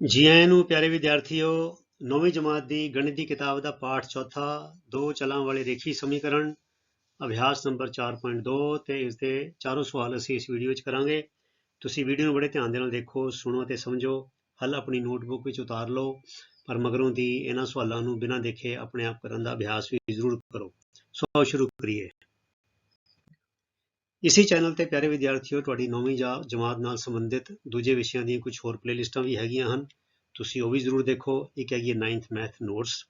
ਜੀ ਆਇਆਂ ਨੂੰ ਪਿਆਰੇ ਵਿਦਿਆਰਥੀਓ, ਨੌਵੀਂ ਜਮਾਤ ਦੀ ਗਣਿਤ ਦੀ ਕਿਤਾਬ ਦਾ ਪਾਠ ਚੌਥਾ, ਦੋ ਚਲਾਂ ਵਾਲੇ ਰੇਖੀ ਸਮੀਕਰਨ, ਅਭਿਆਸ ਨੰਬਰ 4.2 ਤੇ ਇਸ ਦੇ ਚਾਰੋਂ ਸਵਾਲ ਅਸੀਂ ਇਸ ਵੀਡੀਓ ਵਿੱਚ ਕਰਾਂਗੇ। ਤੁਸੀਂ ਵੀਡੀਓ ਨੂੰ ਬੜੇ ਧਿਆਨ ਦੇ ਨਾਲ ਦੇਖੋ, ਸੁਣੋ ਤੇ ਸਮਝੋ, ਹੱਲ ਆਪਣੀ ਨੋਟਬੁੱਕ ਵਿੱਚ ਉਤਾਰ ਲਓ, ਪਰ ਮਗਰੋਂ ਦੀ ਇਹਨਾਂ ਸਵਾਲਾਂ ਨੂੰ ਬਿਨਾਂ ਦੇਖੇ ਆਪਣੇ ਆਪ ਕਰਨ ਦਾ ਅਭਿਆਸ ਵੀ ਜ਼ਰੂਰ ਕਰੋ। ਸੋ ਸ਼ੁਰੂ ਕਰੀਏ। ਇਸੇ ਚੈਨਲ ਤੇ ਪਿਆਰੇ ਵਿਦਿਆਰਥੀਓ, ਤੁਹਾਡੀ ਨੌਵੀਂ ਜਾਂ, ਜਮਾਤ ਨਾਲ ਸੰਬੰਧਿਤ ਦੂਜੇ ਵਿਸ਼ਿਆਂ ਦੀਆਂ ਕੁਝ ਹੋਰ ਪਲੇਲਿਸਟਾਂ ਵੀ ਹੈਗੀਆਂ ਹਨ। ਤੁਸੀਂ ਉਹ ਵੀ ਜ਼ਰੂਰ ਦੇਖੋ। ਇੱਕ ਹੈਗੀ 9th ਮੈਥ ਨੋਟਸ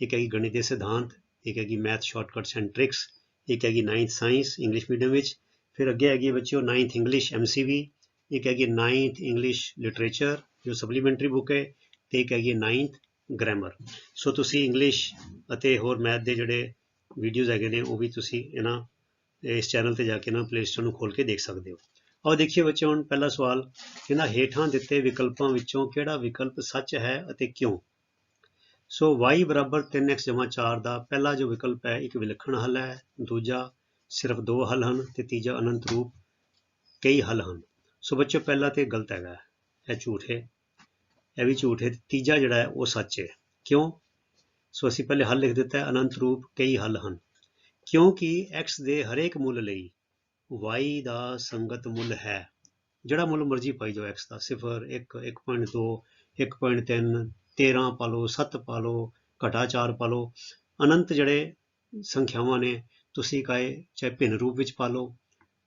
ਇੱਕ ਹੈਗੀ ਗਣਿਤ ਦੇ ਸਿਧਾਂਤ ਇੱਕ ਹੈਗੀ ਮੈਥ ਸ਼ਾਰਟਕਟਸ ਐਂਡ ਟ੍ਰਿਕਸ ਇੱਕ ਹੈਗੀ 9th ਸਾਇੰਸ ਇੰਗਲਿਸ਼ ਮੀਡੀਅਮ ਵਿੱਚ। ਫਿਰ ਅੱਗੇ ਹੈਗੀ ਹੈ ਬੱਚਿਓ 9th ਇੰਗਲਿਸ਼ ਐਮਸੀਵੀ ਇੱਕ ਹੈਗੀ 9th ਇੰਗਲਿਸ਼ ਲਿਟਰੇਚਰ ਜੋ ਸਪਲੀਮੈਂਟਰੀ ਬੁੱਕ ਹੈ, ਤੇ ਇੱਕ ਹੈਗੀ 9th ਗ੍ਰਾਮਰ ਸੋ ਤੁਸੀਂ ਇੰਗਲਿਸ਼ ਅਤੇ ਹੋਰ ਮੈਥ ਦੇ ਜਿਹੜੇ ਵੀਡੀਓਜ਼ ਹੈਗੇ ਨੇ, ਉਹ ਵੀ ਤੁਸੀਂ ਇਹਨਾਂ ਇਸ ਚੈਨਲ ਤੇ ਜਾ ਕੇ ਨਾ ਪਲੇਲਿਸਟ ਨੂੰ ਖੋਲ ਕੇ ਦੇਖ ਸਕਦੇ ਹੋ। ਆਓ ਦੇਖੀਏ ਬੱਚੇ ਹੁਣ ਪਹਿਲਾ ਸਵਾਲ, ਇਹਨਾਂ ਹੇਠਾਂ ਦਿੱਤੇ ਵਿਕਲਪਾਂ ਵਿੱਚੋਂ ਕਿਹੜਾ ਵਿਕਲਪ ਸੱਚ ਹੈ ਅਤੇ ਕਿਉਂ? ਸੋ y 3x 4 ਦਾ ਪਹਿਲਾ ਜੋ ਵਿਕਲਪ ਹੈ, ਇੱਕ ਵਿਲੱਖਣ ਹੱਲ ਹੈ, ਦੂਜਾ ਸਿਰਫ ਦੋ ਹੱਲ ਹਨ ਤੇ ਤੀਜਾ ਅਨੰਤ ਰੂਪ ਕਈ ਹੱਲ ਹਨ। ਸੋ ਬੱਚੋ ਪਹਿਲਾ ਤੇ ਗਲਤ ਹੈਗਾ, ਇਹ ਝੂਠ ਹੈ, ਇਹ ਵੀ ਝੂਠ ਹੈ, ਤੀਜਾ ਜਿਹੜਾ ਹੈ ਉਹ ਸੱਚ ਹੈ। ਕਿਉਂ? ਸੋ ਅਸੀਂ ਪਹਿਲੇ ਹੱਲ ਲਿਖ ਦਿੱਤਾ ਹੈ, ਅਨੰਤ ਰੂਪ ਕਈ ਹੱਲ ਹਨ। ਕਿਉਂਕਿ x ਦੇ ਹਰੇਕ ਮੁੱਲ ਲਈ y ਦਾ ਸੰਗਤ ਮੁੱਲ ਹੈ। ਜਿਹੜਾ ਮੁੱਲ ਮਰਜ਼ੀ ਪਾਈ ਜਾਓ x ਦਾ। 0 1 1.2 1.3 13 ਪਾ ਲਓ 7 ਪਾ ਲਓ, ਘਟਾ 4 ਪਾ ਲਓ। ਅਨੰਤ ਜਿਹੜੇ ਸੰਖਿਆਵਾਂ ਨੇ, ਤੁਸੀਂ ਕਹੇ ਚਾਹੇ ਭਿੰਨ ਰੂਪ ਵਿੱਚ ਪਾ ਲਓ,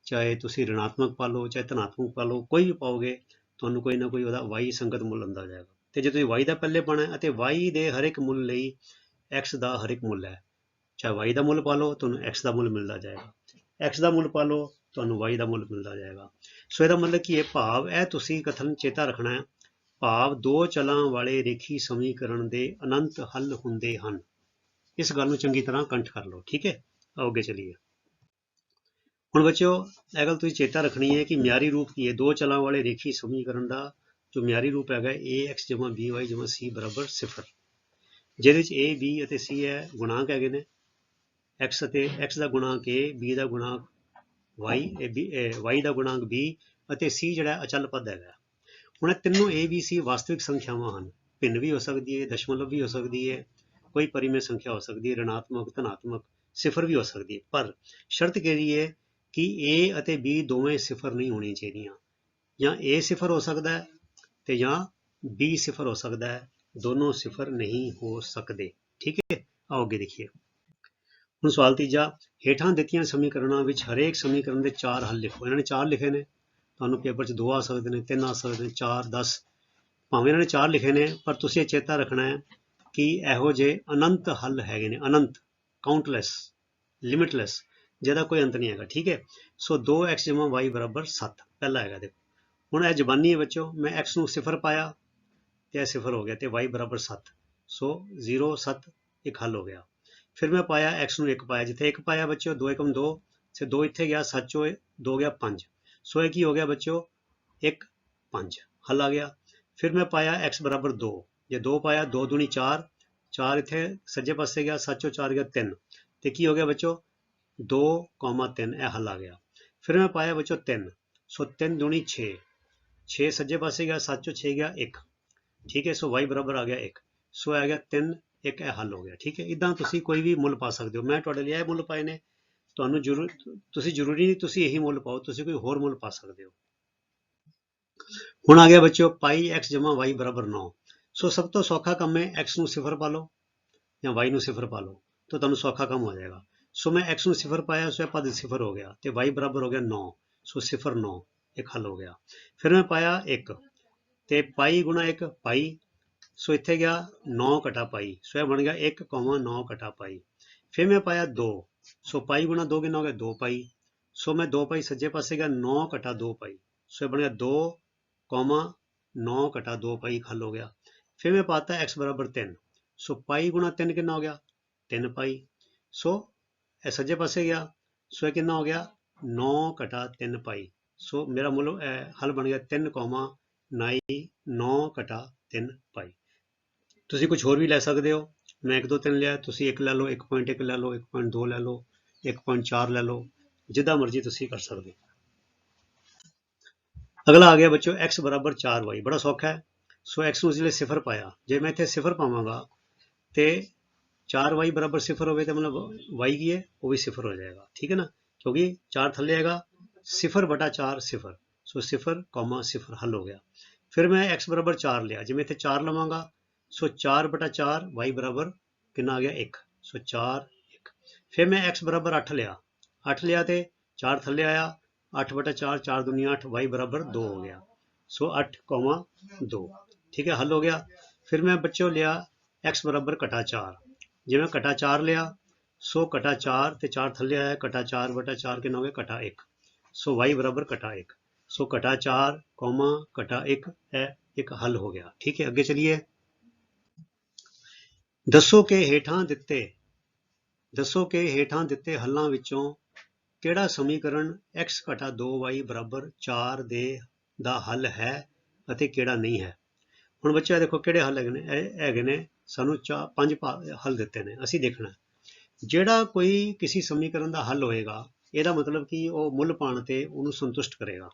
ਚਾਹੇ ਤੁਸੀਂ ਰਿਣਾਤਮਕ ਪਾ ਲਓ, ਚਾਹੇ ਧਨਾਤਮਕ ਪਾ ਲਓ, ਕੋਈ ਵੀ ਪਾਓਗੇ, ਤੁਹਾਨੂੰ ਕੋਈ ਨਾ ਕੋਈ ਉਹਦਾ y ਸੰਗਤ ਮੁੱਲ ਆਉਂਦਾ ਜਾਏਗਾ। ਤੇ ਜੇ ਤੁਸੀਂ y ਦਾ ਪਹਿਲੇ ਪਾਣਾ ਅਤੇ y ਦੇ ਹਰ ਇੱਕ ਮੁੱਲ ਲਈ x ਦਾ ਹਰ ਇੱਕ ਮੁੱਲ ਹੈ ਚਾਹੇ y ਦਾ ਮੁੱਲ ਪਾ ਲਓ, ਤੁਹਾਨੂੰ x ਦਾ ਮੁੱਲ ਮਿਲਦਾ ਜਾਏਗਾ। x ਦਾ ਮੁੱਲ ਪਾ ਲਓ, ਤੁਹਾਨੂੰ y ਦਾ ਮੁੱਲ ਮਿਲਦਾ ਜਾਏਗਾ। ਸੋ ਇਹਦਾ ਮਤਲਬ ਕੀ ਹੈ? ਭਾਵ, ਇਹ ਤੁਸੀਂ ਕਥਨ ਚੇਤਾ ਰੱਖਣਾ ਹੈ। ਭਾਵ, ਦੋ ਚਲਾਂ ਵਾਲੇ ਰੇਖੀ ਸਮੀਕਰਨ ਦੇ ਅਨੰਤ ਹੱਲ ਹੁੰਦੇ ਹਨ। ਇਸ ਗੱਲ ਨੂੰ ਚੰਗੀ ਤਰ੍ਹਾਂ ਕੰਠ ਕਰ ਲਓ, ਠੀਕ ਹੈ? ਆਓ ਅੱਗੇ ਚਲੀਏ। ਹੁਣ ਬੱਚਿਓ, ਇਹ ਗੱਲ ਤੁਸੀਂ ਚੇਤਾ ਰੱਖਣੀ ਹੈ ਕਿ ਮਿਆਰੀ ਰੂਪ ਕੀ ਹੈ? ਦੋ ਚਲਾਂ ਵਾਲੇ ਰੇਖੀ ਸਮੀਕਰਨ ਦਾ ਜੋ ਮਿਆਰੀ ਰੂਪ ਹੈਗਾ ax by c ਬਰਾਬਰ 0 ਜਿਹਦੇ ਵਿੱਚ a, b ਅਤੇ c ਹੈ, ਗੁਣਾਂਕ ਹੈਗੇ ਨੇ। X ਅਤੇ x the ਗੁਣਾਂਕ a, b the ਗੁਣਾਂਕ y ਇਹ b y ਦਾ ਗੁਣਾਂਕ b ਅਤੇ c ਜਿਹੜਾ ਅਚਲ ਪਦ ਹੈਗਾ। ਹੁਣ ਇਹ ਤਿੰਨੋਂ a, b, c ਵਾਸਤਵਿਕ ਸੰਖਿਆਵਾਂ ਹਨ। ਭਿੰਨ ਵੀ ਹੋ ਸਕਦੀ ਹੈ, ਦਸ਼ਮਲਵ ਵੀ ਹੋ ਸਕਦੀ ਹੈ, ਕੋਈ ਪਰਿਮੇਯ ਸੰਖਿਆ ਹੋ ਸਕਦੀ ਹੈ ਰਣਾਤਮਕ ਧਨਾਤਮਕ, ਸਿਫਰ ਵੀ ਹੋ ਸਕਦੀ ਹੈ। ਪਰ ਸ਼ਰਤ ਕਿਹੜੀ ਹੈ ਕਿ a ਅਤੇ b ਦੋਵੇਂ ਸਿਫਰ ਨਹੀਂ ਹੋਣੀਆਂ ਚਾਹੀਦੀਆਂ। ਜਾਂ a ਸਿਫਰ ਹੋ ਸਕਦਾ ਹੈ ਤੇ ਜਾਂ b ਸਿਫਰ ਹੋ ਸਕਦਾ ਹੈ। ਦੋਨੋਂ ਸਿਫਰ ਨਹੀਂ ਹੋ ਸਕਦੇ। ਠੀਕ ਹੈ? ਆਓ ਅੱਗੇ ਦੇਖੀਏ। ਹੁਣ ਸਵਾਲ ਤੀਜਾ, ਹੇਠਾਂ ਦਿੱਤੀਆਂ ਸਮੀਕਰਨਾਂ ਵਿੱਚ ਹਰੇਕ ਸਮੀਕਰਨ ਦੇ ਚਾਰ ਹੱਲ ਲਿਖੋ। ਇਹਨਾਂ ਨੇ ਚਾਰ ਲਿਖੇ ਨੇ। ਤੁਹਾਨੂੰ ਪੇਪਰ 'ਚ ਦੋ ਆ ਸਕਦੇ ਨੇ, ਤਿੰਨ ਆ ਸਕਦੇ ਨੇ, ਚਾਰ 10 ਭਾਵੇਂ ਇਹਨਾਂ ਨੇ ਚਾਰ ਲਿਖੇ ਨੇ, ਪਰ ਤੁਸੀਂ ਇਹ ਚੇਤਾ ਰੱਖਣਾ ਹੈ ਕਿ ਇਹੋ ਜਿਹੇ ਅਨੰਤ ਹੱਲ ਹੈਗੇ ਨੇ। ਅਨੰਤ ਕਾਊਂਟਲੈਸ ਲਿਮਿਟਲੈਸ ਜਿਹਦਾ ਕੋਈ ਅੰਤ ਨਹੀਂ ਹੈਗਾ, ਠੀਕ ਹੈ? ਸੋ 2x y 7 ਪਹਿਲਾ ਹੈਗਾ ਦੇਖੋ। ਹੁਣ ਇਹ ਜ਼ਬਾਨੀ ਹੈ ਬੱਚੋ ਮੈਂ x ਨੂੰ ਸਿਫਰ ਪਾਇਆ ਤੇ ਇਹ ਸਿਫਰ ਹੋ ਗਿਆ ਤੇ y 7 ਸੋ 0 7 ਇੱਕ ਹੱਲ ਹੋ ਗਿਆ। ਫਿਰ ਮੈਂ ਪਾਇਆ x ਨੂੰ 1 ਪਾਇਆ, ਜਿੱਥੇ 1 ਪਾਇਆ ਬੱਚਿਓ 2 1 2 ਸੇ 2 ਇੱਥੇ ਗਿਆ 7 ਚੋਂ 2 ਗਿਆ 5 ਸੋ ਇਹ ਕੀ ਹੋ ਗਿਆ ਬੱਚਿਓ? 1 5 ਹੱਲ ਆ ਗਿਆ। ਫਿਰ ਮੈਂ ਪਾਇਆ x 2 ਜੇ 2 ਪਾਇਆ 2 ਦੁਣੀ 4 4 ਇੱਥੇ ਸੱਜੇ ਪਾਸੇ ਗਿਆ 7 ਚੋਂ 4 ਗਿਆ 3 ਤੇ ਕੀ ਹੋ ਗਿਆ ਬੱਚਿਓ? 2 3 ਇਹ ਹੱਲ ਆ ਗਿਆ। ਫਿਰ ਮੈਂ ਪਾਇਆ ਬੱਚਿਓ 3 ਸੋ 3 ਦੁਣੀ 6 6 ਸੱਜੇ ਪਾਸੇ ਗਿਆ 7 ਚੋਂ 6 ਗਿਆ 1 ਠੀਕ ਹੈ, ਸੋ y ਬਰਾਬਰ ਆ ਗਿਆ 1 ਸੋ ਆ ਗਿਆ 3 ਇੱਕ ਇਹ ਹੱਲ ਹੋ ਗਿਆ, ਠੀਕ ਹੈ? ਇਦਾਂ ਤੁਸੀਂ ਕੋਈ ਵੀ ਮੁੱਲ ਪਾ ਸਕਦੇ ਹੋ। ਮੈਂ ਤੁਹਾਡੇ ਲਈ ਇਹ ਮੁੱਲ ਪਾਏ ਨੇ। ਤੁਹਾਨੂੰ ਜ਼ਰੂਰ, ਤੁਸੀਂ ਜ਼ਰੂਰੀ ਨਹੀਂ ਤੁਸੀਂ ਇਹੀ ਮੁੱਲ ਪਾਓ, ਤੁਸੀਂ ਕੋਈ ਹੋਰ ਮੁੱਲ ਪਾ ਸਕਦੇ ਹੋ। ਹੁਣ ਆ ਗਿਆ ਬੱਚਿਓ, ਪਾਈ x y ਬਰਾਬਰ 9 ਸੋ ਸਭ ਤੋਂ ਸੌਖਾ ਕੰਮ ਹੈ x ਨੂੰ ਸਿਫਰ ਪਾ ਲਓ ਜਾਂ y ਨੂੰ ਸਿਫਰ ਪਾ ਲਓ, ਤਾਂ ਤੁਹਾਨੂੰ ਸੌਖਾ ਕੰਮ ਹੋ ਜਾਏਗਾ। ਸੋ ਮੈਂ x ਨੂੰ ਸਿਫਰ ਪਾਇਆ ਸੋ ਇਹ ਪਦ 0 ਹੋ ਗਿਆ ਤੇ y ਬਰਾਬਰ ਹੋ ਗਿਆ 9 ਸੋ 0 9 ਇੱਕ ਹੱਲ ਹੋ ਗਿਆ। ਫਿਰ ਮੈਂ ਪਾਇਆ 1 ਤੇ ਪਾਈ ਗੁਣਾ 1 ਪਾਈ ਸੋ ਇੱਥੇ ਗਿਆ 9 ਘਟਾ ਪਾਈ। ਸੋ ਇਹ ਬਣ ਗਿਆ 1,9 ਘਟਾ ਪਾਈ। ਫਿਰ ਮੈਂ ਪਾਇਆ 2 ਸੋ ਪਾਈ ਗੁਣਾ 2 ਕਿੰਨਾ ਹੋ ਗਿਆ? 2 ਪਾਈ। ਸੋ ਮੈਂ 2 ਪਾਈ ਸੱਜੇ ਪਾਸੇ ਗਿਆ 9 ਘਟਾ 2 ਪਾਈ। ਸੋ ਇਹ ਬਣ ਗਿਆ 2, 9 ਘਟਾ 2 ਪਾਈ ਹੱਲ ਹੋ ਗਿਆ। ਫਿਰ ਮੈਂ ਪਾਤਾ x 3 ਸੋ ਪਾਈ ਗੁਣਾ 3 ਕਿੰਨਾ ਹੋ ਗਿਆ? 3 ਪਾਈ। ਸੋ ਇਹ ਸੱਜੇ ਪਾਸੇ ਗਿਆ। ਸੋ ਇਹ ਕਿੰਨਾ ਹੋ ਗਿਆ? 9 ਘਟਾ 3 ਪਾਈ। ਸੋ ਮੇਰਾ ਮੁੱਲ ਇਹ ਹੱਲ ਬਣ ਗਿਆ 3, 9 ਘਟਾ 3 ਪਾਈ। ਤੁਸੀਂ ਕੁਝ ਹੋਰ ਵੀ ਲੈ ਸਕਦੇ ਹੋ? ਮੈਂ 1 2 3 ਲਿਆ, ਤੁਸੀਂ ਇੱਕ ਲੈ ਲਓ 1.1 ਲੈ ਲਓ 1.2 ਲੈ ਲਓ 1.4 ਲੈ ਲਓ, ਜਿੱਦਾਂ ਮਰਜ਼ੀ ਤੁਸੀਂ ਕਰ ਸਕਦੇ ਹੋ। ਅਗਲਾ ਆ ਗਿਆ ਬੱਚੋ, x 4y ਬੜਾ ਸੌਖਾ ਹੈ। ਸੋ x ਨੂੰ ਇਸ ਲਈ ਸਿਫਰ ਪਾਇਆ। ਜੇ ਮੈਂ ਇੱਥੇ ਸਿਫਰ ਪਾਵਾਂਗਾ, ਤੇ 4y ਬਰਾਬਰ ਸਿਫਰ ਹੋਵੇ ਤਾਂ ਮਤਲਬ y ਕੀ ਹੈ? ਉਹ ਵੀ ਸਿਫਰ ਹੋ ਜਾਏਗਾ, ਠੀਕ ਹੈ ਨਾ? ਕਿਉਂਕਿ 4 ਥੱਲੇ ਆਏਗਾ ਸਿਫਰ ਬਟਾ 4 ਸਿਫਰ। ਸੋ ਸਿਫਰ ਕੌਮਾ ਸਿਫਰ ਹੱਲ ਹੋ ਗਿਆ। ਫਿਰ ਮੈਂ x ਬਰਾਬਰ 4 ਲਿਆ। ਜਿਵੇਂ ਇੱਥੇ 4 ਲਵਾਂਗਾ ਸੋ 4 ਬਟਾ 4 y ਬਰਾਬਰ ਕਿੰਨਾ ਆ ਗਿਆ 1 ਸੋ 4 1 ਫਿਰ ਮੈਂ x ਬਰਾਬਰ 8 ਲਿਆ 8 ਲਿਆ ਤੇ 4 ਥੱਲੇ ਆਇਆ 8 ਬਟਾ 4 4 ਦੁਨੀਆ 8 y ਬਰਾਬਰ 2 ਹੋ ਗਿਆ ਸੋ 8 ਕੌਮਾ 2 ਠੀਕ ਹੈ ਹੱਲ ਹੋ ਗਿਆ ਫਿਰ ਮੈਂ ਬੱਚਿਓ ਲਿਆ x ਬਰਾਬਰ ਕਟਾ 4 ਜਿਵੇਂ ਕਟਾ 4 ਲਿਆ ਸੋ ਕਟਾ 4 ਤੇ 4 ਥੱਲੇ ਆਇਆ ਕਟਾ 4 ਬਟਾ 4 ਕਿੰਨਾ ਹੋ ਗਿਆ ਕਟਾ 1 ਸੋ y ਬਰਾਬਰ ਕਟਾ 1 ਸੋ ਕਟਾ 4 ਕੌਮਾ ਕਟਾ 1 ਹੈ ਇੱਕ ਹੱਲ ਹੋ ਗਿਆ ਠੀਕ ਹੈ ਅੱਗੇ ਚਲਿਏ ਦੱਸੋ ਕਿ ਹੇਠਾਂ ਦਿੱਤੇ, ਦੱਸੋ ਕਿ ਹੇਠਾਂ ਦਿੱਤੇ ਹੱਲਾਂ ਵਿੱਚੋਂ ਕਿਹੜਾ ਸਮੀਕਰਨ x ਘਟਾ 2y ਬਰਾਬਰ 4 ਦੇ ਦਾ ਹੱਲ ਹੈ ਅਤੇ ਕਿਹੜਾ ਨਹੀਂ ਹੈ? ਹੁਣ ਬੱਚਾ ਦੇਖੋ ਕਿਹੜੇ ਹੱਲ ਹੈਗੇ ਨੇ? ਇਹ ਹੈਗੇ ਨੇ, ਸਾਨੂੰ ਚਾ ਪੰਜ ਭਾ- ਹੱਲ ਦਿੱਤੇ ਨੇ, ਅਸੀਂ ਦੇਖਣਾ ਜਿਹੜਾ ਕੋਈ ਕਿਸੇ ਸਮੀਕਰਨ ਦਾ ਹੱਲ ਹੋਏਗਾ, ਇਹਦਾ ਮਤਲਬ ਕਿ ਉਹ ਮੁੱਲ ਪਾਣ ਤੇ ਉਹਨੂੰ ਸੰਤੁਸ਼ਟ ਕਰੇਗਾ।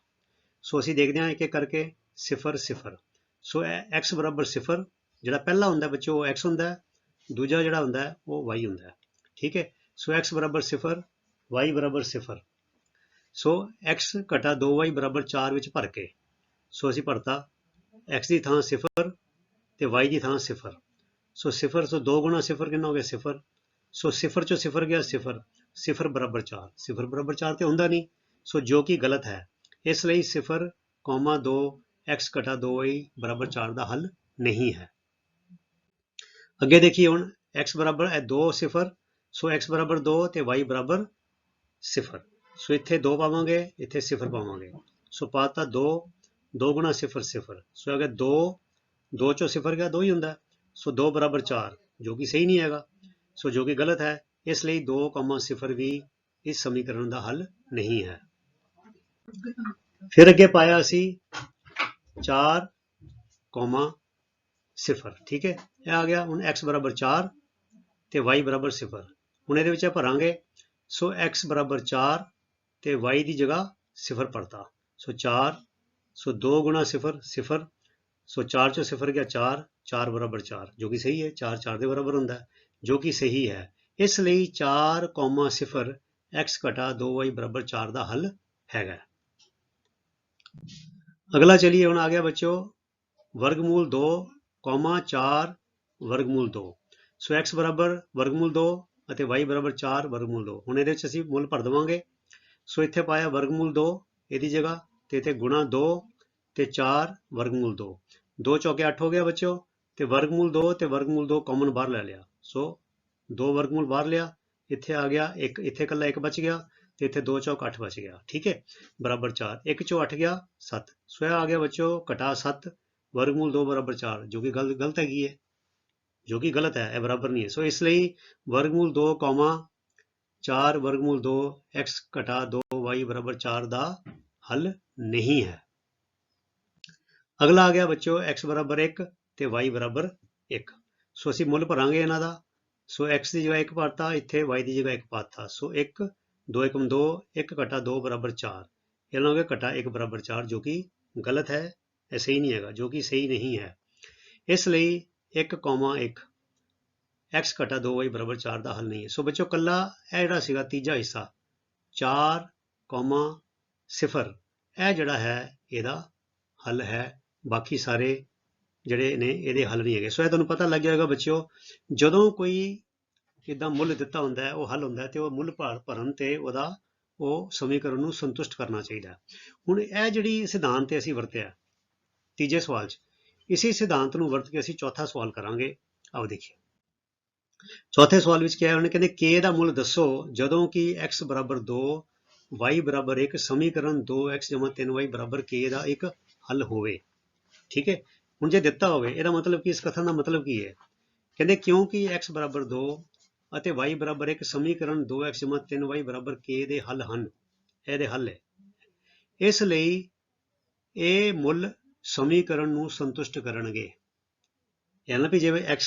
ਸੋ ਅਸੀਂ ਦੇਖਦੇ ਹਾਂ ਇੱਕ ਇੱਕ ਕਰਕੇ, ਸਿਫਰ ਸਿਫਰ। ਸੋ ਇਹ x ਬਰਾਬਰ ਸਿਫਰ, ਜਿਹੜਾ ਪਹਿਲਾ ਹੁੰਦਾ ਬੱਚੋ ਉਹ x ਹੁੰਦਾ ਦੂਜਾ ਜਿਹੜਾ ਹੁੰਦਾ ਹੈ, ਉਹ y ਹੁੰਦਾ ਹੈ। ਠੀਕ ਹੈ? ਸੋ x ਬਰਾਬਰ ਸਿਫਰ, y ਬਰਾਬਰ ਸਿਫਰ। ਸੋ x ਘਟਾ 2y ਬਰਾਬਰ 4 ਵਿੱਚ ਭਰ ਕੇ, ਸੋ ਅਸੀਂ ਭਰਤਾ x ਦੀ ਥਾਂ ਸਿਫਰ ਤੇ y ਦੀ ਥਾਂ ਸਿਫਰ। ਸੋ ਸਿਫਰ, ਸੋ 2 ਗੁਣਾ ਸਿਫਰ ਕਿੰਨਾ ਹੋ ਗਿਆ? ਸਿਫਰ। ਸੋ ਸਿਫਰ ਚੋਂ ਸਿਫਰ ਗਿਆ ਸਿਫਰ। ਸਿਫਰ ਬਰਾਬਰ 4 ਸਿਫਰ ਬਰਾਬਰ 4 ਤੇ ਹੁੰਦਾ ਨਹੀਂ। ਸੋ ਜੋ ਕਿ ਗਲਤ ਹੈ। ਇਸ ਲਈ ਸਿਫਰ, ਕੌਮਾ 2 x ਘਟਾ 2y ਬਰਾਬਰ 4 ਦਾ ਹੱਲ ਨਹੀਂ ਹੈ। ਅੱਗੇ ਦੇਖੀਏ ਹੁਣ x ਬਰਾਬਰ ਹੈ 2 ਸਿਫਰ ਸੋ x ਬਰਾਬਰ 2 ਤੇ y ਬਰਾਬਰ ਸਿਫਰ। ਸੋ ਇੱਥੇ 2 ਪਾਵਾਂਗੇ ਇੱਥੇ ਸਿਫਰ ਪਾਵਾਂਗੇ। ਸੋ ਪਾਤਾ 2 2 ਗੁਣਾ ਸਿਫਰ ਸਿਫਰ। ਸੋ ਅਗਰ 2 2 ਚੋਂ ਸਿਫਰ ਗਿਆ 2 ਹੀ ਹੁੰਦਾ। ਸੋ 2 ਬਰਾਬਰ 4 ਜੋ ਕਿ ਸਹੀ ਨਹੀਂ ਹੈਗਾ। ਸੋ ਜੋ ਕਿ ਗਲਤ ਹੈ ਇਸ ਲਈ 2, ਸਿਫਰ ਵੀ ਇਸ ਸਮੀਕਰਨ ਦਾ ਹੱਲ ਨਹੀਂ ਹੈ। ਫਿਰ ਅੱਗੇ ਪਾਇਆ ਅਸੀਂ 4, ਸਿਫਰ ਠੀਕ ਹੈ? ਇਹ ਆ ਗਿਆ ਹੁਣ x ਬਰਾਬਰ 4 ਤੇ y ਬਰਾਬਰ ਸਿਫਰ। ਹੁਣ ਇਹਦੇ ਵਿੱਚ ਇਹ ਭਰਾਂਗੇ ਸੋ x ਬਰਾਬਰ 4 ਤੇ y ਦੀ ਜਗ੍ਹਾ ਸਿਫਰ ਪੜਤਾ ਸੋ 4 ਸੋ 2 ਗੁਣਾ ਸਿਫਰ ਸਿਫਰ। ਸੋ 4 ਚੋਂ ਸਿਫਰ ਗਿਆ 4 4 ਬਰਾਬਰ 4 ਜੋ ਕਿ ਸਹੀ ਹੈ। 4 4 ਦੇ ਬਰਾਬਰ ਹੁੰਦਾ ਜੋ ਕਿ ਸਹੀ ਹੈ। ਇਸ ਲਈ 4, ਸਿਫਰ x ਘਟਾ 2y ਬਰਾਬਰ 4 ਦਾ ਹੱਲ ਹੈਗਾ ਅਗਲਾ ਚਲਿਏ ਹੁਣ ਆ ਗਿਆ ਬੱਚੋ ਵਰਗਮੂਲ 2, 4 ਵਰਗਮੂਲ 2 ਸੋ x ਬਰਾਬਰ ਵਰਗਮੂਲ 2 ਅਤੇ y ਬਰਾਬਰ 4 ਵਰਗਮੂਲ 2 ਹੁਣ ਇਹਦੇ ਵਿੱਚ ਅਸੀਂ ਮੁੱਲ ਭਰ ਦੇਵਾਂਗੇ। ਸੋ ਇੱਥੇ ਪਾਇਆ ਵਰਗਮੂਲ 2 ਇਹਦੀ ਜਗ੍ਹਾ ਤੇ ਇੱਥੇ ਗੁਣਾ 2 ਤੇ 4 ਵਰਗਮੂਲ 2 2 ਚੌਕੇ 8 ਹੋ ਗਿਆ ਬੱਚਿਓ ਤੇ ਵਰਗਮੂਲ 2 ਤੇ ਵਰਗਮੂਲ 2 ਕਾਮਨ ਬਾਹਰ ਲੈ ਲਿਆ। ਸੋ 2 ਵਰਗਮੂਲ ਬਾਹਰ ਲਿਆ। ਇੱਥੇ ਆ ਗਿਆ ਇੱਕ, ਇੱਥੇ ਇਕੱਲਾ ਇੱਕ ਬਚ ਗਿਆ ਤੇ ਇੱਥੇ 2 ਚੌਕ 8 ਬਚ ਗਿਆ। ਠੀਕ ਹੈ? ਬਰਾਬਰ 4 1 ਚੋਂ 8 ਗਿਆ 7 ਸੋ ਇਹ ਆ ਗਿਆ ਬੱਚਿਓ ਘਟਾ 7 ਵਰਗਮੂਲ 2 ਬਰਾਬਰ 4 ਜੋ ਕਿ ਗਲਤ ਗਲਤ ਹੈਗੀ ਹੈ, ਜੋ ਕਿ ਗਲਤ ਹੈ, ਇਹ ਬਰਾਬਰ ਨਹੀਂ ਹੈ। ਸੋ ਇਸ ਲਈ ਵਰਗਮੂਲ 2 4 ਵਰਗਮੂਲ 2 x ਘਟਾ 2y ਬਰਾਬਰ 4 ਦਾ ਹੱਲ ਨਹੀਂ ਹੈ। ਅਗਲਾ ਆ ਗਿਆ ਬੱਚਿਓ, x ਬਰਾਬਰ 1 ਤੇ y ਬਰਾਬਰ 1 ਸੋ ਅਸੀਂ ਮੁੱਲ ਭਰਾਂਗੇ ਇਹਨਾਂ ਦਾ। ਸੋ x ਦੀ ਜਗ੍ਹਾ 1 ਪਾਤਾ, ਇੱਥੇ y ਦੀ ਜਗ੍ਹਾ 1 ਪਾਤਾ। ਸੋ 1 2 1 2 1 ਘਟਾ 2 ਬਰਾਬਰ 4 ਇਹ ਹੋ ਗਿਆ ਘਟਾ 1 ਬਰਾਬਰ 4 ਜੋ ਕਿ ਗਲਤ ਹੈ। ਇਹ ਸਹੀ ਨਹੀਂ ਹੈਗਾ ਜੋ ਕਿ ਸਹੀ ਨਹੀਂ ਹੈ। ਇਸ ਲਈ 1, 1 x ਘਟਾ 2y ਬਰਾਬਰ 4 ਦਾ ਹੱਲ ਨਹੀਂ ਹੈ। ਸੋ ਬੱਚੋ ਕੱਲਾ ਇਹ ਜਿਹੜਾ ਸੀਗਾ ਤੀਜਾ ਹਿੱਸਾ 4, 0 ਇਹ ਜਿਹੜਾ ਹੈ ਇਹਦਾ ਹੱਲ ਹੈ। ਬਾਕੀ ਸਾਰੇ ਜਿਹੜੇ ਨੇ ਇਹਦੇ ਹੱਲ ਨਹੀਂ ਹੈਗੇ। ਸੋ ਇਹ ਤੁਹਾਨੂੰ ਪਤਾ ਲੱਗ ਜਾਏਗਾ ਬੱਚਿਓ ਜਦੋਂ ਕੋਈ ਇਦਾਂ ਮੁੱਲ ਦਿੱਤਾ ਹੁੰਦਾ ਹੈ ਉਹ ਹੱਲ ਹੁੰਦਾ ਹੈ ਤੇ ਉਹ ਮੁੱਲ ਭਾਰ ਭਰਨ ਤੇ ਉਹਦਾ ਉਹ ਸਮੀਕਰਨ ਨੂੰ ਸੰਤੁਸ਼ਟ ਕਰਨਾ ਚਾਹੀਦਾ ਹੁਣ ਇਹ ਜਿਹੜੀ ਸਿਧਾਂਤ ਤੇ ਅਸੀਂ ਵਰਤਿਆ ਤੀਜੇ ਸਵਾਲ 'ਚ। ਇਸੇ ਸਿਧਾਂਤ ਨੂੰ ਵਰਤ ਕੇ ਅਸੀਂ ਚੌਥਾ ਸਵਾਲ ਕਰਾਂਗੇ। ਆਓ ਦੇਖੀਏ। ਚੌਥੇ ਸਵਾਲ ਵਿੱਚ ਕਿਹਾ ਉਹਨੇ ਕਹਿੰਦੇ, k ਦਾ ਮੁੱਲ ਦੱਸੋ, ਜਦੋਂ ਕਿ x ਬਰਾਬਰ 2 y ਬਰਾਬਰ 1 ਸਮੀਕਰਨ 2x 3y ਬਰਾਬਰ k ਦਾ ਇੱਕ ਹੱਲ ਹੋਵੇ। ਠੀਕ ਹੈ? ਹੁਣ ਜੇ ਦਿੱਤਾ ਹੋਵੇ, ਇਹਦਾ ਮਤਲਬ ਕਿ, ਇਸ ਕਥਨ ਦਾ ਮਤਲਬ ਕੀ ਹੈ? ਕਹਿੰਦੇ, ਕਿਉਂਕਿ x ਬਰਾਬਰ 2 ਅਤੇ y ਬਰਾਬਰ 1 ਸਮੀਕਰਨ 2x 3y ਬਰਾਬਰ k ਦੇ ਹੱਲ ਹਨ। ਇਹਦੇ ਹੱਲ ਹੈ। ਇਸ ਲਈ ਇਹ ਮੁੱਲ ਸਮੀਕਰਨ ਨੂੰ ਸੰਤੁਸ਼ਟ ਕਰਨਗੇ। ਯਾਨੀ ਵੀ ਜਿਵੇਂ x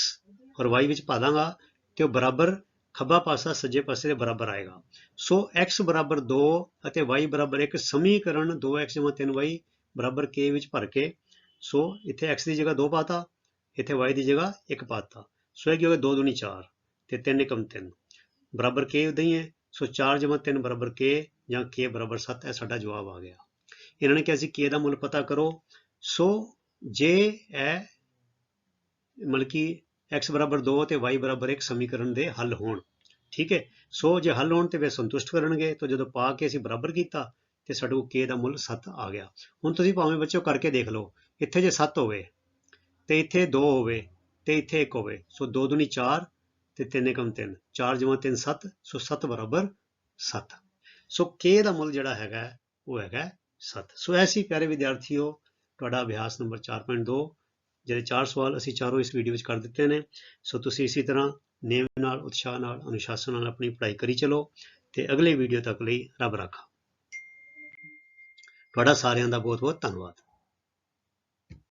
ਔਰ y ਵਿੱਚ ਪਾ ਦਾਂਗਾ ਤੇ ਉਹ ਬਰਾਬਰ ਖੱਬਾ ਪਾਸਾ ਸੱਜੇ ਪਾਸੇ ਦੇ ਬਰਾਬਰ ਆਏਗਾ। ਸੋ x ਬਰਾਬਰ 2 ਅਤੇ y ਬਰਾਬਰ 1 ਸਮੀਕਰਨ 2x 3y ਬਰਾਬਰ k ਵਿੱਚ ਭਰ ਕੇ, ਸੋ ਇੱਥੇ x ਦੀ ਜਗ੍ਹਾ 2 ਪਾਤਾ, ਇੱਥੇ y ਦੀ ਜਗ੍ਹਾ 1 ਪਾਤਾ। ਸੋ ਇਹ ਕੀ ਹੋ ਗਿਆ? 2 ਦੁਨੀ 4 ਤੇ 3 ਏਕਮ 3 ਬਰਾਬਰ k ਉਦਾਂ ਹੀ ਹੈ, ਸੋ 4 ਜਮਾ 3 ਬਰਾਬਰ k ਜਾਂ k ਬਰਾਬਰ 7 ਇਹ ਸਾਡਾ ਜਵਾਬ ਆ ਗਿਆ। ਇਹਨਾਂ ਨੇ ਕਿਹਾ ਸੀ, k ਦਾ ਮੁੱਲ ਪਤਾ ਕਰੋ ਸੋ ਜੇ ਇਹ ਮਤਲਬ ਕਿ x ਬਰਾਬਰ 2 ਤੇ y ਬਰਾਬਰ 1 ਸਮੀਕਰਨ ਦੇ ਹੱਲ ਹੋਣ, ਠੀਕ ਹੈ? ਸੋ ਜੇ ਹੱਲ ਹੋਣ ਤੇ ਵੇ ਸੰਤੁਸ਼ਟ ਕਰਨਗੇ, ਤਾਂ ਜਦੋਂ ਪਾ ਕੇ ਅਸੀਂ ਬਰਾਬਰ ਕੀਤਾ, ਤੇ ਸਾਡੇ ਕੋਲ k ਦਾ ਮੁੱਲ 7 ਆ ਗਿਆ। ਹੁਣ ਤੁਸੀਂ ਭਾਵੇਂ ਬੱਚਿਓ ਕਰਕੇ ਦੇਖ ਲਓ, ਇੱਥੇ ਜੇ 7 ਹੋਵੇ, ਤੇ ਇੱਥੇ 2 ਹੋਵੇ, ਤੇ ਇੱਥੇ 1 ਹੋਵੇ, ਸੋ 2 ਦੁਨੀ 4 ਤੇ 3 ਏਕਮ 3 4 ਜਮਾ 3 7 ਸੋ 7 ਬਰਾਬਰ 7 ਸੋ k ਦਾ ਮੁੱਲ ਜਿਹੜਾ ਹੈਗਾ, ਉਹ ਹੈਗਾ 7 ਸੋ ਐਸੀ ਪਿਆਰੇ ਵਿਦਿਆਰਥੀਓ ਤੁਹਾਡਾ ਅਭਿਆਸ ਨੰਬਰ 4.2 ਜਿਹੜੇ ਚਾਰ ਸਵਾਲ ਅਸੀਂ ਚਾਰੋਂ ਇਸ ਵੀਡੀਓ ਵਿੱਚ ਕਰ ਦਿੱਤੇ ਨੇ, ਸੋ ਤੁਸੀਂ ਇਸੇ ਤਰ੍ਹਾਂ ਨੇਮ ਨਾਲ, ਉਤਸ਼ਾਹ ਨਾਲ, ਅਨੁਸ਼ਾਸਨ ਨਾਲ ਆਪਣੀ ਪੜ੍ਹਾਈ ਕਰੀ ਚਲੋ ਤੇ ਅਗਲੇ ਵੀਡੀਓ ਤੱਕ ਲਈ ਰੱਬ ਰਾਖਾ। ਤੁਹਾਡਾ ਸਾਰਿਆਂ ਦਾ ਬਹੁਤ ਬਹੁਤ ਧੰਨਵਾਦ।